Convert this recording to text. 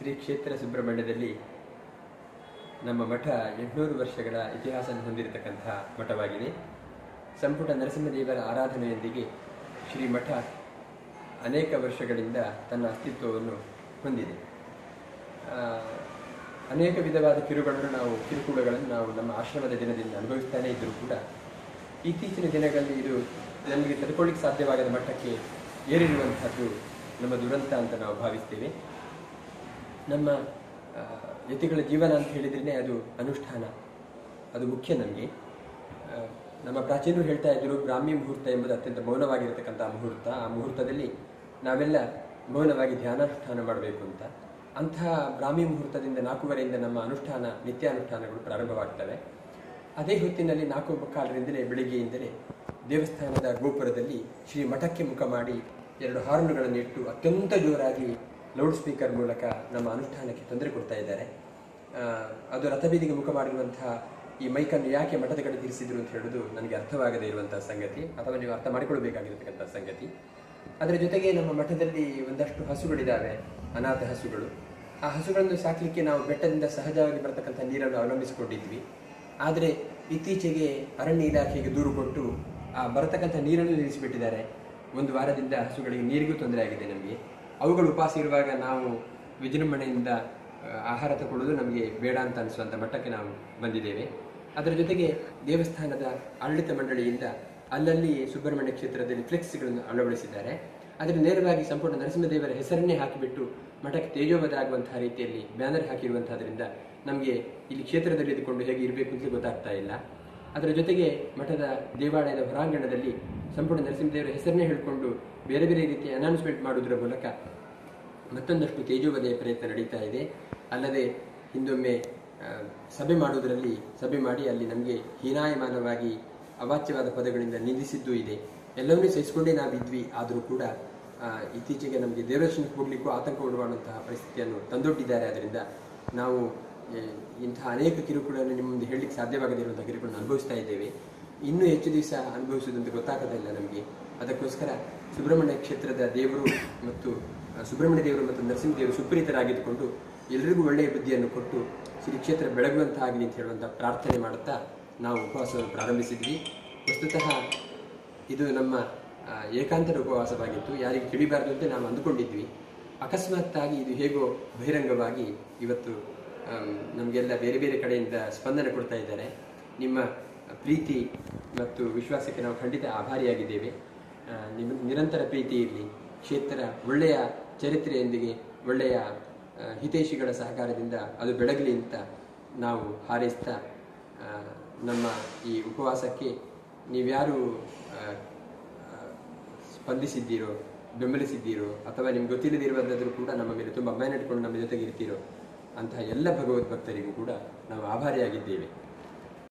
ಶ್ರೀ ಕ್ಷೇತ್ರ ಸುಬ್ರಹ್ಮಣ್ಯದಲ್ಲಿ ನಮ್ಮ ಮಠ ಎಂಟುನೂರು ವರ್ಷಗಳ ಇತಿಹಾಸವನ್ನು ಹೊಂದಿರತಕ್ಕಂತಹ ಮಠವಾಗಿದೆ. ಸಂಪುಟ ನರಸಿಂಹದೇವರ ಆರಾಧನೆಯೊಂದಿಗೆ ಶ್ರೀ ಮಠ ಅನೇಕ ವರ್ಷಗಳಿಂದ ತನ್ನ ಅಸ್ತಿತ್ವವನ್ನು ಹೊಂದಿದೆ. ಅನೇಕ ವಿಧವಾದ ಕಿರುಗಳನ್ನು ನಾವು, ಕಿರುಕುಳಗಳನ್ನು ನಾವು ನಮ್ಮ ಆಶ್ರಮದ ದಿನದಿಂದ ಅನುಭವಿಸ್ತಾನೇ ಇದ್ದರೂ ಕೂಡ ಇತ್ತೀಚಿನ ದಿನಗಳಲ್ಲಿ ಇದು ನಮಗೆ ತಡ್ಕೊಳ್ಳಿಕ್ಕೆ ಸಾಧ್ಯವಾಗದ ಮಟ್ಟಕ್ಕೆ ಏರಿರುವಂತಹದ್ದು ನಮ್ಮ ದುರಂತ ಅಂತ ನಾವು ಭಾವಿಸ್ತೇವೆ. ನಮ್ಮ ಯತಿಗಳ ಜೀವನ ಅಂತ ಹೇಳಿದ್ರೇ ಅದು ಅನುಷ್ಠಾನ. ಅದು ಮುಖ್ಯ ನಮಗೆ. ನಮ್ಮ ಪ್ರಾಚೀನರು ಹೇಳ್ತಾ ಇದ್ರು, ಬ್ರಾಹ್ಮಿ ಮುಹೂರ್ತ ಎಂಬುದು ಅತ್ಯಂತ ಮೌನವಾಗಿರತಕ್ಕಂಥ ಮುಹೂರ್ತ. ಆ ಮುಹೂರ್ತದಲ್ಲಿ ನಾವೆಲ್ಲ ಮೌನವಾಗಿ ಧ್ಯಾನಾನುಷ್ಠಾನ ಮಾಡಬೇಕು ಅಂತ. ಅಂತಹ ಬ್ರಾಹ್ಮಿ ಮುಹೂರ್ತದಿಂದ ನಾಲ್ಕೂವರೆಯಿಂದ ನಮ್ಮ ಅನುಷ್ಠಾನ, ನಿತ್ಯಾನುಷ್ಠಾನಗಳು ಪ್ರಾರಂಭವಾಗ್ತವೆ. ಅದೇ ಹೊತ್ತಿನಲ್ಲಿ ನಾಲ್ಕು ಕಾಲರಿಂದಲೇ ಬೆಳಿಗ್ಗೆಯಿಂದಲೇ ದೇವಸ್ಥಾನದ ಗೋಪುರದಲ್ಲಿ ಶ್ರೀ ಮಠಕ್ಕೆ ಮುಖ ಮಾಡಿ ಎರಡು ಹಾರ್ನುಗಳನ್ನು ಇಟ್ಟು ಅತ್ಯಂತ ಜೋರಾಗಿ ಲೌಡ್ ಸ್ಪೀಕರ್ ಮೂಲಕ ನಮ್ಮ ಅನುಷ್ಠಾನಕ್ಕೆ ತೊಂದರೆ ಕೊಡ್ತಾ ಇದ್ದಾರೆ. ಅದು ರಥಬೀದಿಗೆ ಮುಖ ಮಾಡಿರುವಂತಹ ಈ ಮೈಕನ್ನು ಯಾಕೆ ಮಠದ ಕಡೆ ತಿರುಗಿಸಿದ್ರು ಅಂತ ಹೇಳೋದು ನನಗೆ ಅರ್ಥವಾಗದೇ ಇರುವಂತಹ ಸಂಗತಿ, ಅಥವಾ ನೀವು ಅರ್ಥ ಮಾಡಿಕೊಳ್ಬೇಕಾಗಿರತಕ್ಕಂಥ ಸಂಗತಿ. ಅದರ ಜೊತೆಗೆ ನಮ್ಮ ಮಠದಲ್ಲಿ ಒಂದಷ್ಟು ಹಸುಗಳಿದ್ದಾವೆ ಅನಾಥ ಹಸುಗಳು. ಆ ಹಸುಗಳನ್ನು ಸಾಕಲಿಕ್ಕೆ ನಾವು ಬೆಟ್ಟದಿಂದ ಸಹಜವಾಗಿ ಬರತಕ್ಕಂಥ ನೀರನ್ನು ಅವಲಂಬಿಸಿಕೊಂಡಿದ್ವಿ. ಆದರೆ ಇತ್ತೀಚೆಗೆ ಅರಣ್ಯ ಇಲಾಖೆಗೆ ದೂರು ಕೊಟ್ಟು ಆ ಬರತಕ್ಕಂಥ ನೀರನ್ನು ನಿಲ್ಲಿಸಿಬಿಟ್ಟಿದ್ದಾರೆ. ಒಂದು ವಾರದಿಂದ ಹಸುಗಳಿಗೆ ನೀರಿಗೂ ತೊಂದರೆ ಆಗಿದೆ ನಮಗೆ. ಅವುಗಳು ಉಪವಾಸ ಇರುವಾಗ ನಾವು ವಿಜೃಂಭಣೆಯಿಂದ ಆಹಾರ ತಗೊಳ್ಳೋದು ನಮಗೆ ಬೇಡ ಅಂತ ಅನಿಸುವಂಥ ಮಟ್ಟಕ್ಕೆ ನಾವು ಬಂದಿದ್ದೇವೆ. ಅದರ ಜೊತೆಗೆ ದೇವಸ್ಥಾನದ ಆಡಳಿತ ಮಂಡಳಿಯಿಂದ ಅಲ್ಲಲ್ಲಿ ಸುಬ್ರಹ್ಮಣ್ಯ ಕ್ಷೇತ್ರದಲ್ಲಿ ಫ್ಲೆಕ್ಸ್ಗಳನ್ನು ಅಳವಡಿಸಿದ್ದಾರೆ. ಅದರ ನೇರವಾಗಿ ಸಂಪೂರ್ಣ ನರಸಿಂಹದೇವರ ಹೆಸರನ್ನೇ ಹಾಕಿಬಿಟ್ಟು ಮಠಕ್ಕೆ ತೇಜೋವಧ ಆಗುವಂತಹ ರೀತಿಯಲ್ಲಿ ಬ್ಯಾನರ್ ಹಾಕಿರುವಂತಹದ್ರಿಂದ ನಮಗೆ ಇಲ್ಲಿ ಕ್ಷೇತ್ರದಲ್ಲಿ ಇದ್ದುಕೊಂಡು ಹೇಗೆ ಇರಬೇಕು ಅಂತ ಗೊತ್ತಾಗ್ತಾ ಇಲ್ಲ. ಅದರ ಜೊತೆಗೆ ಮಠದ ದೇವಾಲಯದ ಹೊರಾಂಗಣದಲ್ಲಿ ಸಂಪೂರ್ಣ ನರಸಿಂಹದೇವರ ಹೆಸರನ್ನೇ ಹೇಳಿಕೊಂಡು ಬೇರೆ ಬೇರೆ ರೀತಿಯ ಅನೌನ್ಸ್ಮೆಂಟ್ ಮಾಡುವುದರ ಮೂಲಕ ಮತ್ತೊಂದಷ್ಟು ತೇಜೋವಧೆಯ ಪ್ರಯತ್ನ ನಡೀತಾ ಇದೆ. ಅಲ್ಲದೆ ಹಿಂದೊಮ್ಮೆ ಸಭೆ ಮಾಡುವುದರಲ್ಲಿ ಸಭೆ ಮಾಡಿ ಅಲ್ಲಿ ನಮಗೆ ಹೀನಾಯಮಾನವಾಗಿ ಅವಾಚ್ಯವಾದ ಪದಗಳಿಂದ ನಿಂದಿಸಿದ್ದೂ ಇದೆ. ಎಲ್ಲವನ್ನೂ ಸಹಿಸಿಕೊಂಡೇ ನಾವಿದ್ವಿ. ಆದರೂ ಕೂಡ ಇತ್ತೀಚೆಗೆ ನಮಗೆ ದೇವದರ್ಶನಕ್ಕೆ ಹೋಗಲಿಕ್ಕೂ ಆತಂಕ ಉಂಟುಮಾಡುವಂತಹ ಪರಿಸ್ಥಿತಿಯನ್ನು ತಂದೊಡ್ಡಿದ್ದಾರೆ. ಅದರಿಂದ ನಾವು ಇಂತಹ ಅನೇಕ ಕಿರುಕುಳನ್ನು ಮುಂದೆ ಹೇಳಲಿಕ್ಕೆ ಸಾಧ್ಯವಾಗದಿರುವಂಥ ಕಿರುಕುಳನ್ನು ಅನುಭವಿಸ್ತಾ ಇದ್ದೇವೆ. ಇನ್ನೂ ಹೆಚ್ಚು ದಿವಸ ಅನುಭವಿಸುವುದಂತ ಗೊತ್ತಾಗೋದಿಲ್ಲ ನಮಗೆ. ಅದಕ್ಕೋಸ್ಕರ ಸುಬ್ರಹ್ಮಣ್ಯ ಕ್ಷೇತ್ರದ ದೇವರು ಮತ್ತು ಸುಬ್ರಹ್ಮಣ್ಯ ದೇವರು ಮತ್ತು ನರಸಿಂಹ ದೇವರು ಸುಪ್ರೀತರಾಗಿದ್ದುಕೊಂಡು ಎಲ್ಲರಿಗೂ ಒಳ್ಳೆಯ ಬುದ್ಧಿಯನ್ನು ಕೊಟ್ಟು ಶ್ರೀ ಕ್ಷೇತ್ರ ಬೆಳಗುವಂತಾಗಲಿ ಅಂತ ಹೇಳುವಂಥ ಪ್ರಾರ್ಥನೆ ಮಾಡುತ್ತಾ ನಾವು ಉಪವಾಸವನ್ನು ಪ್ರಾರಂಭಿಸಿದ್ವಿ. ವಸ್ತುತಃ ಇದು ನಮ್ಮ ಏಕಾಂತರ ಉಪವಾಸವಾಗಿತ್ತು. ಯಾರಿಗೆ ತಿಳಿಬಾರದು ಅಂತ ನಾವು ಅಂದುಕೊಂಡಿದ್ವಿ. ಅಕಸ್ಮಾತ್ತಾಗಿ ಇದು ಹೇಗೋ ಬಹಿರಂಗವಾಗಿ ಇವತ್ತು ನಮಗೆಲ್ಲ ಬೇರೆ ಬೇರೆ ಕಡೆಯಿಂದ ಸ್ಪಂದನೆ ಕೊಡ್ತಾ ಇದ್ದಾರೆ. ನಿಮ್ಮ ಪ್ರೀತಿ ಮತ್ತು ವಿಶ್ವಾಸಕ್ಕೆ ನಾವು ಖಂಡಿತ ಆಭಾರಿಯಾಗಿದ್ದೇವೆ. ನಿಮ್ಮ ನಿರಂತರ ಪ್ರೀತಿ ಇರಲಿ. ಕ್ಷೇತ್ರ ಒಳ್ಳೆಯ ಚರಿತ್ರೆಯೊಂದಿಗೆ ಒಳ್ಳೆಯ ಹಿತೈಷಿಗಳ ಸಹಕಾರದಿಂದ ಅದು ಬೆಳಗಲಿ ಅಂತ ನಾವು ಹಾರೈಸ್ತಾ ನಮ್ಮ ಈ ಉಪವಾಸಕ್ಕೆ ನೀವ್ಯಾರು ಸ್ಪಂದಿಸಿದ್ದೀರೋ, ಬೆಂಬಲಿಸಿದ್ದೀರೋ ಅಥವಾ ನಿಮ್ಗೆ ಗೊತ್ತಿಲ್ಲದಿರುವಂಥದ್ರು ಕೂಡ ನಮ್ಮ ಮೇಲೆ ತುಂಬ ಅಭಿಮಾನ ಇಟ್ಕೊಂಡು ನಮ್ಮ ಜೊತೆಗೆ ಇರ್ತೀರೋ ಅಂತಹ ಎಲ್ಲ ಭಗವದ್ ಭಕ್ತರಿಗೂ ಕೂಡ ನಾವು ಆಭಾರಿಯಾಗಿದ್ದೇವೆ.